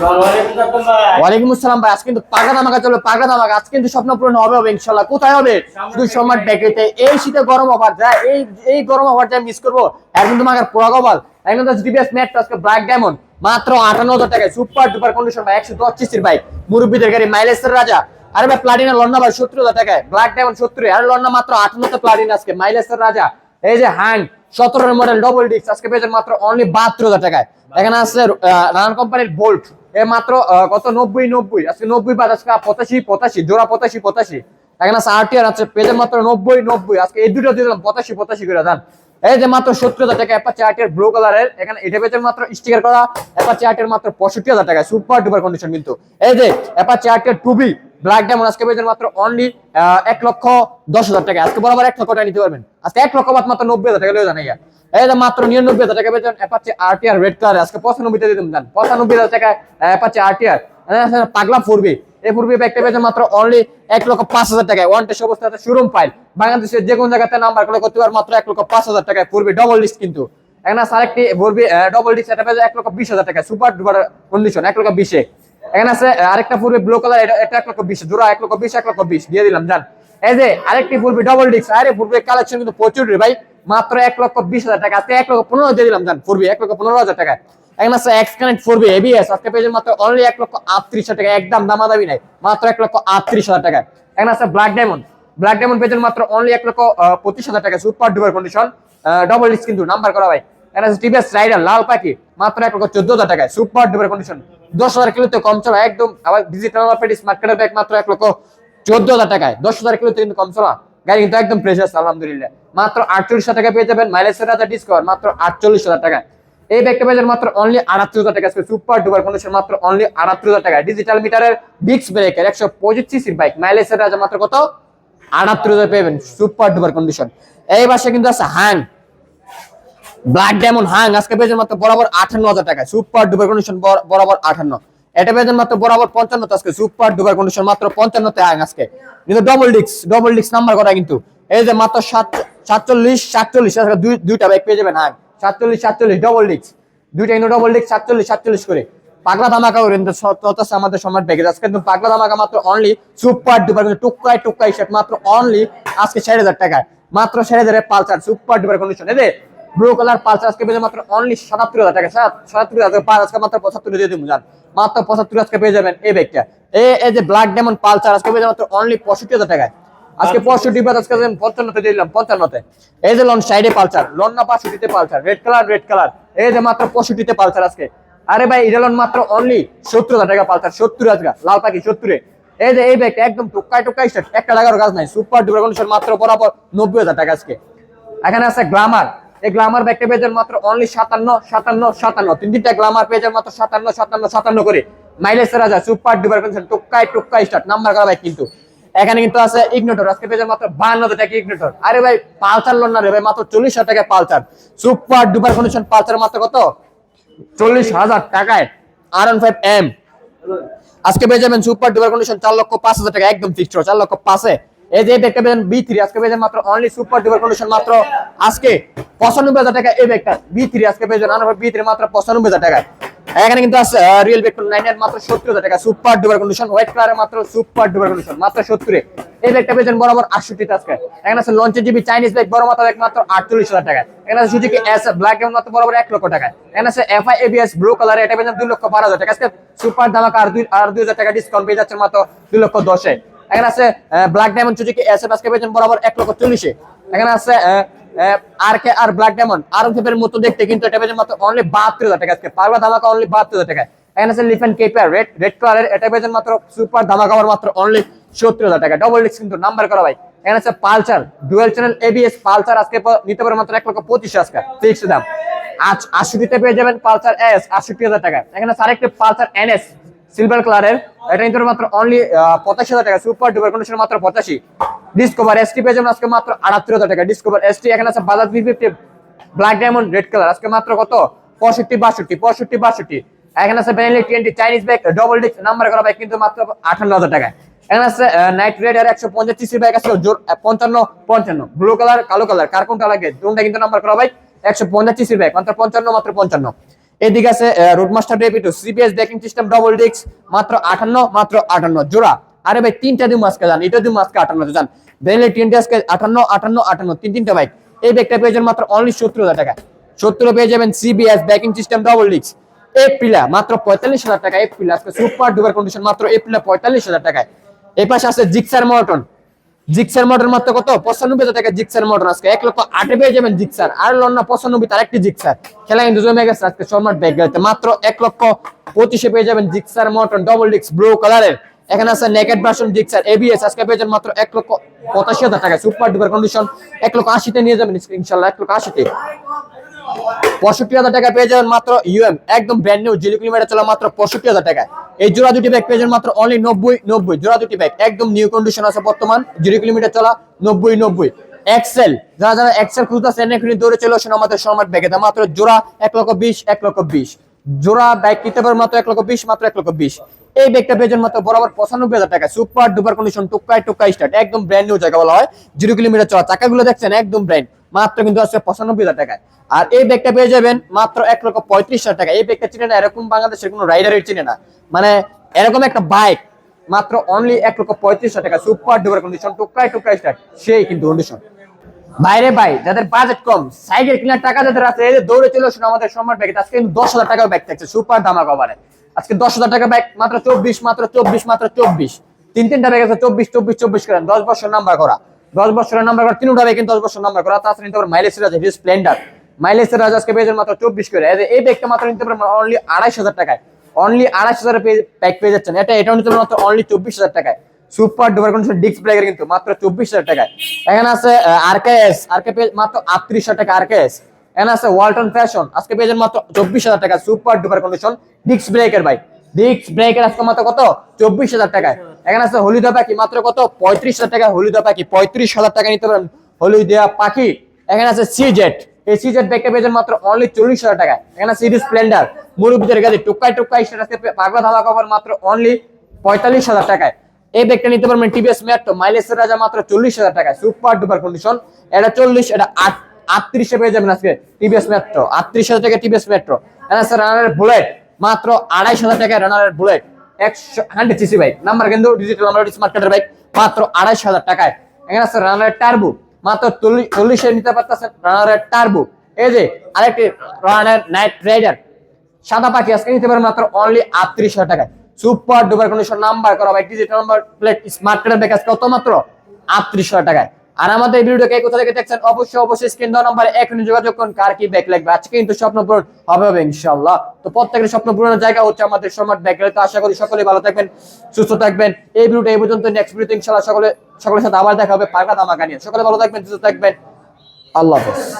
ওয়ালাইকুম আসসালাম রাজা। আরে ভাই প্লাটিনা লন্না ভাই ব্ল্যাক ডায়মন্ড সত্তর আরে লন্না মাত্র আটান্নতে প্লাটিনা আজকে রাজা। এই যে হ্যাং সতেরোর মডেল ডবল ডিস্ক আজকে মাত্র অনলি বাহাত্তর হাজার টাকায়। এখানে আছে রান কোম্পানির বোল্ট এ মাত্র কত? নব্বই নব্বই। আজকে নব্বই বাদ, আজকে পঁচাশি পঁচাশি। জোড়া পঁচাশি পঁচাশি। এখানে আছে আরটিআর আছে, পেজের মাত্র নব্বই নব্বই। আজকে এই দুটো দিয়ে পঁচাশি পঁচাশি করে যান এই যে মাত্র সত্তর হাজার টাকা অ্যাপাচি আর্টের ব্লু কালারের এখানে এটা পেজের মাত্র স্টিকার করা অ্যাপাচি আর্টের মাত্র পঁয়ষট্টি হাজার টাকা সুপার ডুপার কন্ডিশন কিন্তু। এই যে অ্যাপাচি আর্টের টুবি ব্ল্যাক ডায়মন্ড আজকে পেয়েছেন মাত্র অনলি এক লক্ষ দশ হাজার টাকা। আজকে বরাবর এক লক্ষ টাকা নিতে পারবেন। আজকে এক লক্ষ মাত্র নব্বই হাজার টাকা জানাই এই যে। মাত্র নিরানব্বই হাজার টাকা পেয়েছেন অ্যাপাচি আরটিআর রেড কালার আজকে পঁচানব্বই দিতাম জান পঁচানব্বই হাজার টাকা অ্যাপাচি আরটিআর পাগলা ফুরবি। এই পূর্বে ব্যাগটা পেয়েছেন মাত্র অনলি এক লক্ষ পাঁচ হাজার টাকায়। ওয়ান টেস্ট অবস্থাতে শোরুম ফাইল বাংলাদেশের যে কোনো জায়গাতে নাম্বার করে করতে পারে মাত্র এক লক্ষ পাঁচ হাজার টাকায় পূর্বে ডবল লিস্ট কিন্তু। এখানে আছে আরেকটি ফুরবি ডবল ডিস্ক এটা পেয়েছে এক লক্ষ বিশ হাজার টাকা সুপার ডুপার কন্ডিশন এক লক্ষ বিশে। এখানে আছে আরেকটা পূর্বে ব্লু কালার এটা এক লক্ষ বিশ, জোড়া এক লক্ষ বিশ, এক লক্ষ বিশ, দিয়ে দিলাম, জান। এই যে আরেকটি পূর্বে ডবল ডিস্ক আরে পূর্বে কালেকশন কিন্তু প্রচুর রে ভাই, মাত্র এক লক্ষ বিশ হাজার টাকা, আজকে এক লক্ষ পনেরো দিয়ে দিলাম, জান, পূর্বে এক লক্ষ পনেরো হাজার টাকা এখানে আছে X connect four B ABS আজকে পেয়েছেন মাত্র অনলি এক লক্ষ আটত্রিশ হাজার টাকা একদম দামাদামি নাই, মাত্র এক লক্ষ আটত্রিশ হাজার টাকা এখানে আছে ব্ল্যাক ডায়মন্ড ব্ল্যাক ডায়মন্ড পেয়েছেন মাত্র অনলি এক লক্ষ পঁচিশ হাজার টাকা super duper condition double disc কিন্তু নাম্বার করা ভাই। এখানে আছে টিভিএস রাইডার লাল পাখি, মাত্র এক লক্ষ চোদ্দ হাজার টাকায় সুপার ডুপার কন্ডিশন দশ হাজার কিলোতে কম চলা, একদম আবার ডিজিটাল স্মার্ট কার্ডের ব্যাগ মাত্র এক লক্ষ চোদ্দ হাজার টাকায়। দশ হাজার কিলোতে কিন্তু কম চলা। গাড়ি কিন্তু একদম ফ্রেশ আছে, আলহামদুলিল্লাহ। মাত্র আটচল্লিশ হাজার টাকা পেয়ে যাবেন মাইলেজ হাজার ডিসকাউন্ট মাত্র আটচল্লিশ হাজার টাকা এই ব্যাগটা পেয়ে মাত্র অনলি আটাত্তর হাজার টাকা সুপার ডুপার কন্ডিশন মাত্র অনলি আটাত্তর হাজার টাকা ডিজিটাল মিটারের ডিক্স ব্রেকের একশো পঁচিশ সিসির বাইক মাইলেজ হাজার মাত্র কত? আটাত্তর হাজার পেবেন সুপার ডুপার কন্ডিশন এই বাসে কিন্তু আছে হ্যাং ব্ল্যাক ডায়মন্ড হাং আজকে পেয়েছেন মাত্র বরাবর আঠান্ন হাজার টাকা সুপার ডুপার কন্ডিশন বরাবর আঠান্ন। এটা পেয়েছেন মাত্র বরাবর পঞ্চান্ন আজকে সুপার ডুপার কন্ডিশন মাত্র পঞ্চান্নতে হাং আজকে। কিন্তু ডবল ডিক্স ডবল ডিক্স নাম্বার করা কিন্তু? এই যে মাত্র সাত সাতচল্লিশ সাতচল্লিশ দুইটা বাইক পেয়ে যাবেন হাং সাতচল্লিশ সাতচল্লিশ ডবল ডিক্স দুইটা কিন্তু ডবল ডিক্স সাতচল্লিশ সাতচল্লিশ করে। পাগলা ধামাকা করেন তো সত- আমাদের সম্রাট প্যাকেজ আজকে কিন্তু পাগলা ধামাকা মাত্র অনলি সুপার ডুপার কিন্তু টুকাই টুকাই সেট মাত্র অনলি আজকে ষাট হাজার টাকায়। মাত্র ষাট হাজারের পালসার সুপার ডুপার কন্ডিশন এই ব্লু কালার পালসার আজকে পেয়ে মাত্র অনলি সাতাত্তর হাজার টাকা। সাত- সাতাত্তর হাজার পাঁচ আজকে মাত্র পঁচাত্তর দিয়ে দিব জান। মাত্র পঁচাত্তর আজকে পেয়ে যাবেন এই ব্যাগটা। এই এই যে ব্ল্যাক ডায়মন্ড পালসার আজকে পেয়ে মাত্র অনলি পঁয়ষট্টি হাজার টাকায়। আজকে পঁয়ষট্টি বাদ আজকে পঞ্চান্নতে দিয়ে দিলাম পঞ্চান্নতে। এই যে লন সাইডে পালসার লন না পাঁচষট্টিতে Pulsar red colour red colour এই যে মাত্র পঁয়ষট্টিতে পালসার আজকে। আরে ভাই এটা লন মাত্র অনলি সত্তর হাজার টাকা পালসার সত্তর হাজার লাল পাখি সত্তরে। এই যে এই ব্যাগটা একদম টুকাই টুকাই একটা টাকার কাজ নাই সুপার ডুপার কন্ডিশন মাত্র বরাবর নব্বই হাজার টাকা আজকে। এখানে আছে গ্লামার এই গ্লামার ব্যাগটা পেয়ে মাত্র অনলি সাতান্ন সাতান্ন সাতান্ন। তিন তিনটা গ্লামার পেয়ে মাত্র সাতান্ন সাতান্ন সাতান্ন করে। মাইলেজ রাজা সুপার ডুপার কন্ডিশন টুকাই টুকাই স্টার্ট নাম্বার করা বাইক কিন্তু। এখানে কিন্তু আছে ইগনোটর আজকে পেয়ে মাত্র বাহান্ন টাকা ইগনোটর আরে ভাই, পালসার লোন না রে ভাই, মাত্র চল্লিশ হাজার টাকা Pulsar. Super duper condition Pulsar মাত্র কত? চল্লিশ হাজার টাকায়। আর ওয়ান ফাইভ এম আজকে পেয়ে যাবেন সুপার ডুপার কন্ডিশন চার লক্ষ পাঁচ হাজার টাকা, একদম ফিক্সড চার লক্ষ পাঁচে। এই যে ব্যাগটা পেয়েছেন বি থ্রি আজকে পেয়েছেন মাত্র অনলি সুপার ডুপার কন্ডিশন মাত্র। আজকে পঁচানব্বই হাজার টাকা এই ব্যাগটা বি থ্রি আজকে পেয়েছেন বি থ্রি মাত্র পঁচানব্বই হাজার এখানে কিন্তু রিয়েল ব্যাগ মাত্র সত্তর হাজার টাকা সুপার ডুপার কন্ডিশন হোয়াইট কালারের মাত্র সুপার ডুপার কন্ডিশন মাত্র সত্তরে। এই ব্যাগটা পেয়েছেন বরাবর আটষট্টিতে আজকে। এখানে আছে লঞ্চের জিবি চাইনিজ ব্যাগ বড় আটচল্লিশ হাজার টাকা এখানে আছে এস ব্ল্যাক এর মাত্র বরাবর এক লক্ষ টাকা এখানে আছে এফআই এবিএস ব্লু কালার এটা পেয়েছেন দুই লক্ষ বারো হাজার টাকা সুপার ধামাকা আর দুই আর দুই হাজার টাকা ডিসকাউন্ট পেয়ে যাচ্ছে মাত্র দুই লক্ষ দশে। এখানে আছে black diamond Suzuki S F আজকে পেয়েছেন বরাবর এক লক্ষ চল্লিশে এখানে আছে আর কে আর ব্ল্যাক ডায়মন্ড আর মতো দেখতে কিন্তু এটা পেয়েছেন মাত্র অনলি বাহাত্তর হাজার টাকা আজকে পারবা ধামাকা অনলি বাহাত্তর হাজার টাকা এখানে আছে লিফেন কেপার রেড রেড কালারের এটা পেয়েছেন মাত্র সুপার ধামাকা মাত্র অনলি সত্তর হাজার টাকা ডবল ডিস্ক কিন্তু নাম্বার করা ভাই। এখানে আছে Pulsar dual channel ABS Pulsar আজকে নিতে পারে মাত্র এক লক্ষ পঁচিশ আজকে ফিক্স দাম। আজ আশিতে পেয়ে যাবেন পালসার এস আটষট্টি হাজার টাকা এখানে আছে আরেকটি পালসার এনএস সিলভার কালারের এটা নিতে মাত্র অনলি পঁচাশি হাজার টাকা। সুপার ডুপার কন্ডিশন মাত্র পঁচাশি। ডিসকভার এসটি পেয়ে যাবেন আজকে মাত্র আটাত্তর হাজার টাকা। ডিসকভার এসটি এখানে আছে Bajaj B fifty black diamond red colour আজকে মাত্র কত? পঁয়ষট্টি, বাষট্টি পঁয়ষট্টি, বাষট্টি। এখানে আছে Benelli twenty Chinese bag double disc number করা বাইক কিন্তু মাত্র আঠান্ন হাজার টাকা এখানে আছে নাইট রেডার একশো পঞ্চাশ সিসি বাইক আছে, জোর পঞ্চান্ন পঞ্চান্ন। ব্লু কালার কালো কালার কার কোনটা লাগে? দুটা কিন্তু নাম্বার করা বাইক একশো পঞ্চাশ সিসি বাইক মাত্র পঞ্চান্ন মাত্র পঞ্চান্ন। এদিকে আছে Roadmaster Rapido CBS braking system double disc মাত্র আটান্ন মাত্র আটান্ন, জোড়া। আরে ভাই, তিনটা দিন মাসকে যান এটা দিন মাস্কে আটান্ন যান বেলে তিনটা আজকে আটান্ন আটান্ন আটান্ন, তিন তিনটা বাইক। এই ব্যাগটা পেয়ে মাত্র অনলি সত্তর হাজার টাকা। সত্তর পেয়ে যাবেন CBS braking system double disc Aprilia মাত্র পঁয়তাল্লিশ হাজার টাকা এপ্রিল আজকে সুপার ডুবার কন্ডিশন মাত্র এপ্রিলা পঁয়তাল্লিশ হাজার টাকায়। এই পাশে আছে জিক্সার মর্টন জিক্সার মোটর মাত্র কত? পঁচানব্বই টাকা জিক্সার মোটর আজকে। এক লক্ষ আটে পেয়ে যাবেন জিক্সার। আর লন্না পঁচানব্বই তার একটি জিক্সার। খেলা কিন্তু জমে গেছে আজকে শর্মার ব্যাগ গেছে মাত্র এক লক্ষ পঁচিশে পেয়ে যাবেন জিক্সার মোটর ডবল ডিক্স ব্লু কালারের এখানে আছে নেকেট ভার্সন জিক্সার এবিএস আজকে পেয়ে যাবেন মাত্র এক লক্ষ পঁচাশি হাজার টাকা। সুপার ডুপার কন্ডিশন এক লক্ষ আশিতে নিয়ে যাবেন ইনশাল্লাহ। এক লক্ষ আশিতে। পঁয়ষট্টি হাজার টাকা পেয়ে যাবেন মাত্র ইউএম, একদম ব্র্যান্ড নিউ জিরো কিলোমিটার চলা মাত্র পঁয়ষট্টি হাজার টাকা এই জোড়া দুটি ব্যাগ পেয়ে যাবেন মাত্র অনলি নব্বই নব্বই, জোড়া দুটি ব্যাগ একদম নিউ কন্ডিশন আছে বর্তমান জিরো কিলোমিটার চলা, নব্বই নব্বই। এক্সেল যারা যারা এক্সেল খুঁজতেছেন দৌড়ে চলে আসুন আমাদের সময় ব্যাগে মাত্র জোড়া এক লক্ষ বিশ, এক লক্ষ বিশ। জোড়া ব্যাগ কিনতে পারবেন মাত্র এক লক্ষ বিশ, মাত্র এক লক্ষ বিশ। এই ব্যাগটা পেয়ে যাবেন মাত্র বরাবর পঁচানব্বই হাজার টাকা সুপার ডুপার কন্ডিশন টুকাই টুকাই স্টার্ট একদম ব্র্যান্ড নিউ জায়গা বলা হয় জিরো কিলোমিটার চলা। চাকাগুলো দেখছেন, একদম ব্র্যান্ড মাত্র কিন্তু আছে পঁচানব্বই হাজার টাকায়। আর এই ব্যাগটা পেয়ে যাবেন মাত্র এক লক্ষ পঁয়ত্রিশ হাজার টাকা এই ব্যাগটা চিনে না, এরকম বাংলাদেশের কোনো রাইডারের চিনে না। মানে এরকম একটা বাইক মাত্র অনলি এক লক্ষ পঁয়ত্রিশ টাকা সুপার ডুপার কন্ডিশন টুকাই টুকাই স্টার্ট সেই কিন্তু কন্ডিশন বাইরে ভাই, যাদের বাজেট কম সাইকেল কেনার টাকা যাদের আছে, এই যে দৌড়ে চলে আসুন আমাদের সম্রাট ব্যাগে, আজকে কিন্তু দশ হাজার টাকা ব্যাগ থাকছে সুপার দামা কভারে আজকে দশ হাজার টাকা ব্যাগ মাত্র চব্বিশ মাত্র চব্বিশ মাত্র চব্বিশ। তিন তিনটা ব্যাগ আছে, চব্বিশ চব্বিশ চব্বিশ করেন, দশ বছর নাম্বার করা। দশ বছরের নাম্বার করা তিনটা ব্যাগ কিন্তু দশ বছর নাম্বার করা। তাছাড়া নিতে পারেন মাইলেজ আছে হিরো স্প্লেন্ডার মাইলেজ রাজ আজকে পেয়ে যাবেন মাত্র চব্বিশ করে। এই ব্যাগটা মাত্র নিতে পারেন অনলি আড়াইশ হাজার টাকায়। অনলি আড়াইশ হাজার ব্যাগ পেয়ে যাচ্ছেন। এটা এটাও নিতে মাত্র অনলি চব্বিশ হাজার টাকায়। সুপার ডুপার কন্ডিশন ডিস্ক ব্রেকের কিন্তু মাত্র চব্বিশ হাজার টাকায়। এখানে আছে আরকেএস আরকে মাত্র আটত্রিশ হাজার টাকা আরকেএস এখানে আছে ওয়ালটন ফ্যাশন আজকে পেয়ে যাবেন মাত্র চব্বিশ হাজার টাকা সুপার ডুপার কন্ডিশন ডিস্ক ব্রেকের ভাই। ডিস্ক ব্রেকের আজকে মাত্র কত? চব্বিশ হাজার টাকায়। এখানে আছে হলিদা পাখি, মাত্র কত? পঁয়ত্রিশ হাজার টাকা হলিদা পাখি, পঁয়ত্রিশ হাজার টাকা নিতে পারেন হলিদা পাখি। এখানে আছে সি জেট এই সি জেট ব্যাগটা পেয়ে যাবেন মাত্র অনলি চল্লিশ হাজার টাকা। এখানে সিরিজ স্প্লেন্ডার মুরুবিদের গাড়ি টুকাই টুকাই সেটা পাগলা ধাবা কভার মাত্র অনলি পঁয়তাল্লিশ হাজার টাকায়। এই ব্যাগটা নিতে পারবেন টিভিএস মেট্রো মাইলেজের রাজা মাত্র চল্লিশ হাজার টাকায়। সুপার ডুপার কন্ডিশন এটা চল্লিশ, এটা আট, আটত্রিশে পেয়ে যাবেন আজকে টিভিএস মেট্রো আটত্রিশ হাজার টাকা টিভিএস মেট্রো এখানে আছে রানারের বুলেট মাত্র আড়াইশ হাজার টাকায় রানারের বুলেট একশো হান্ড্রেড সিসি বাইক। নাম্বার কিন্তু ডিজিটাল নাম্বার স্মার্ট কার্ডের বাইক, মাত্র আড়াইশ হাজার টাকায়। এখানে আছে রানারের টার্বো মাত্র চল্লিশ চল্লিশে নিতে পারতেছেন রানারের টার্বো এই যে আরেকটি রানারের নাইট রাইডার সাদা পাখি আজকে নিতে পারেন মাত্র অনলি আটত্রিশ হাজার টাকায়। সুপার ডুপার কন্ডিশন নাম্বার করা bike digital number plate smart কার্ডের ব্যাগ আজকে কত মাত্র? আটত্রিশ হাজার টাকায়। আর আমাদের ভিডিওটাকে কোথা থেকে দেখছেন? অবশ্যই অবশ্যই স্ক্রিন দেওয়া নম্বরে এখনই যোগাযোগ করুন। কার কি ব্যাগ লাগবে? আজকে কিন্তু স্বপ্ন পূরণ হবে হবে ইনশাআল্লাহ। তো প্রত্যেকের স্বপ্ন পূরণের জায়গা হচ্ছে আমাদের সম্রাট ব্যাগ তো আশা করি সকলে ভালো থাকবেন, সুস্থ থাকবেন। এই ভিডিওটা এই পর্যন্ত। নেক্সট ভিডিওতে ইনশাআল্লাহ সকলে সকলের সাথে আবার দেখা হবে। পাকা দামাকা নিয়ে। সকলে ভালো থাকবেন, সুস্থ থাকবেন। আল্লাহ হাফেজ।